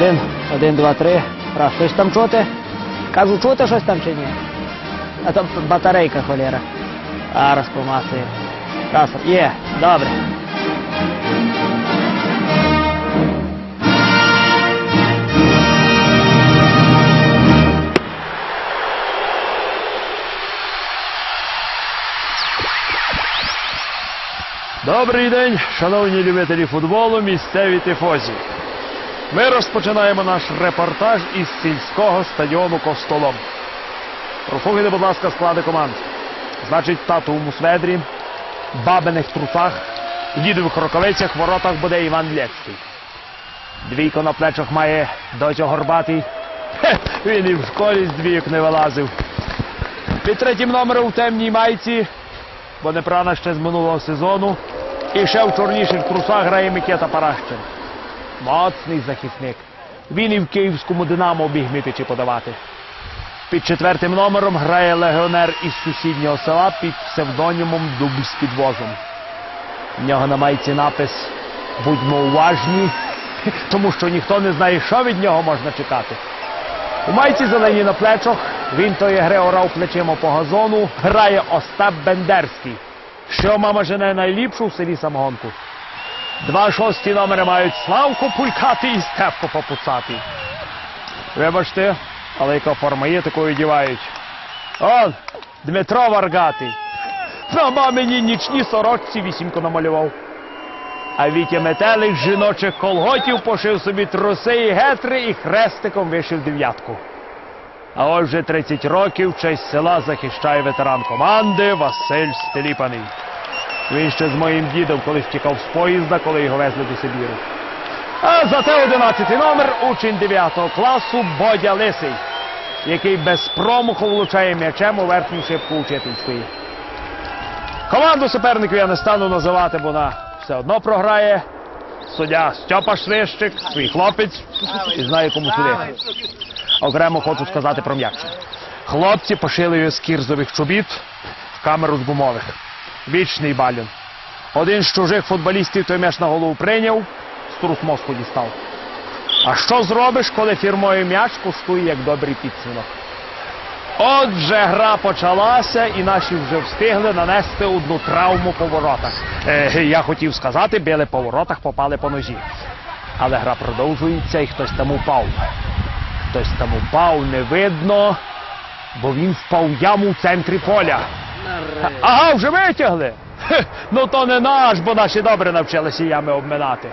Один, один, два, три. Раз, щось там чути? Кажу, чути щось там чи ні? А то батарейка холєра. Зараз помацує. Раз, є, добре. Добрий день, шановні любителі футболу, місцеві тифозі. Ми розпочинаємо наш репортаж із сільського стадіону Костолом. Прослухайте, будь ласка, склади команд. Значить, тату у мусведрі, бабиних трусах, дідових рукавицях, воротах буде Іван Лєцький. Двійко на плечах має Дозьо Горбатий. Хе, він і в школі з двійок не вилазив. Під третім номером в темній майці бо не прана ще з минулого сезону. І ще в чорніших трусах грає Микета Паращин. Моцний захисник. Він і в київському Динамо біг мити подавати. Під четвертим номером грає легіонер із сусіднього села під псевдонімом Дуб з підвозом. В нього на майці напис Будьмо уважні, тому що ніхто не знає, що від нього можна чекати. У майці зелені на плечах він тої гри орав плечима по газону, грає Остап Бендерський. Що мама жене найліпшу в селі самогонку. Два шості номери мають Славко Пулькатий і Степко Попуцатий. Вибачте, але яка форма є, такою дівають. Он, Дмитро Варгатий. На мамині нічні сорочці вісімко намалював. А Вітя Метелик жіночих колготів пошив собі труси і гетри і хрестиком вишив дев'ятку. А ось вже 30 років честь села захищає ветеран команди Василь Стеліпаний. Він ще з моїм дідом колись тікав з поїзда, коли його везли до Сибіру. А зате 11 номер учень 9 класу Бодя Лисий, який без промаху влучає м'ячем у верхню шибку учительської. Команду суперників я не стану називати, бо вона все одно програє. Суддя Стьопа Швищик, свій хлопець, і знає, кому судити. Окремо хочу сказати про м'яч. Хлопці пошили з кірзових чобіт в камеру з гумових. Вічний балюн. Один з чужих футболістів той м'яч на голову прийняв, струс мозку дістав. А що зробиш, коли фірмою м'яч коштує як добрий підсвинок? Отже, гра почалася, і наші вже встигли нанести одну травму по воротах. Е, я хотів сказати, били по воротах, попали по ножі. Але гра продовжується і хтось там упав. Хтось там упав, не видно, бо він впав яму в центрі поля. Ага, вже витягли. Ну то не наш, бо наші добре навчилися ями обминати.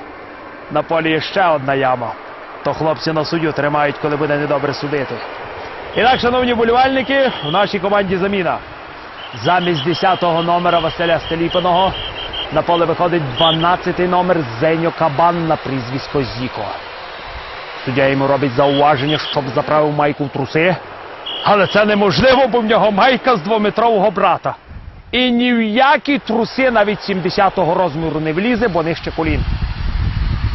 На полі є ще одна яма. То хлопці на суддю тримають, коли буде недобре судити. І так, шановні болівальники, в нашій команді заміна. Замість 10-го номера Василя Стеліпаного на поле виходить 12-й номер Зеньо Кабан на прізвисько Зіко. Суддя йому робить зауваження, щоб заправив майку в труси. Але це неможливо, бо в нього майка з двометрового брата. І ні в які труси навіть 70-го розміру не влізе, бо нижче колін.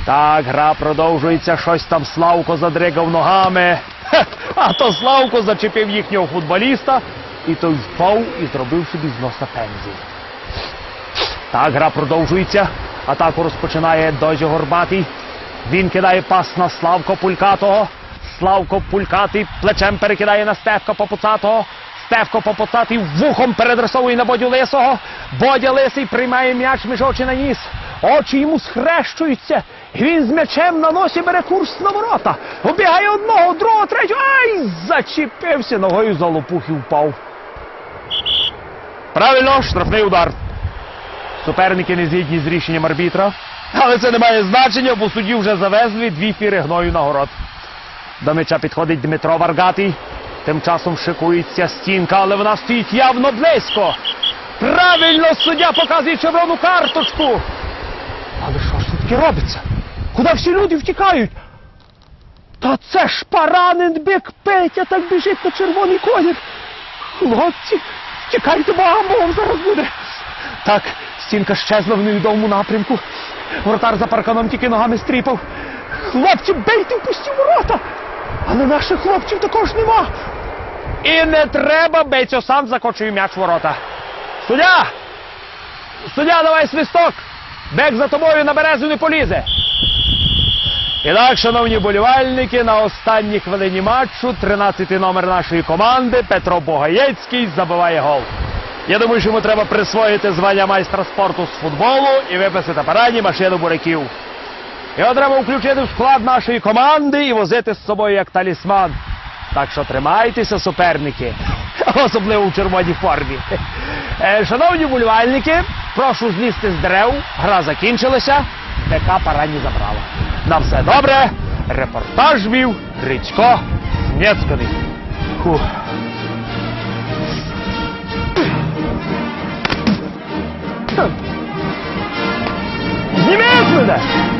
Так, гра продовжується, щось там Славко задригав ногами. А то Славко зачепив їхнього футболіста, і той впав і зробив собі з носа пензі. Так, гра продовжується. Атаку розпочинає Дозі Горбатий. Він кидає пас на Славко Пулькатого. Славко Пулькатий плечем перекидає на Стевка Попуцатого. Стевко Попуцатий вухом передресовує на Бодю Лисого. Бодя Лисий приймає м'яч між очі на ніс. Очі йому схрещуються. Він з м'ячем на носі бере курс на ворота. Обігає одного, другого, третього. Ай! Зачепився ногою за лопух і впав. Правильно, штрафний удар. Суперники не згідні з рішенням арбітра. Але це не має значення, бо судді вже завезли дві фіри гною на город. До м'яча підходить Дмитро Варгатий. Тим часом шикується стінка, але вона стоїть явно близько. Правильно суддя показує червону карточку. Але що ж тут таке робиться? Куди всі люди втікають? Та це ж поранен бик Петя так біжить на червоний колір. Хлопці, тікайте, бо амбом зараз буде. Так, стінка щезла в невідомому напрямку. Вратар за парканом тільки ногами стріпав. Хлопці, бейте в пусті ворота! Але наших хлопців також нема. І не треба бейцю сам закочує м'яч ворота. Суддя! Суддя, давай свисток! Бек за тобою на березу не полізе. І так, шановні болівальники, на останній хвилині матчу 13-й номер нашої команди Петро Богаєцький забиває гол. Я думаю, що йому треба присвоїти звання майстра спорту з футболу і виписати парані машину буряків. Його треба включити в склад нашої команди і возити з собою як талісман. Так що тримайтеся, суперники, особливо в червоній формі. Е, Шановні болівальники, прошу злізти з дерев. Гра закінчилася. ДК парані забрала. На все добре. Репортаж вів Грицько Нєцьканий. Зніміть мене!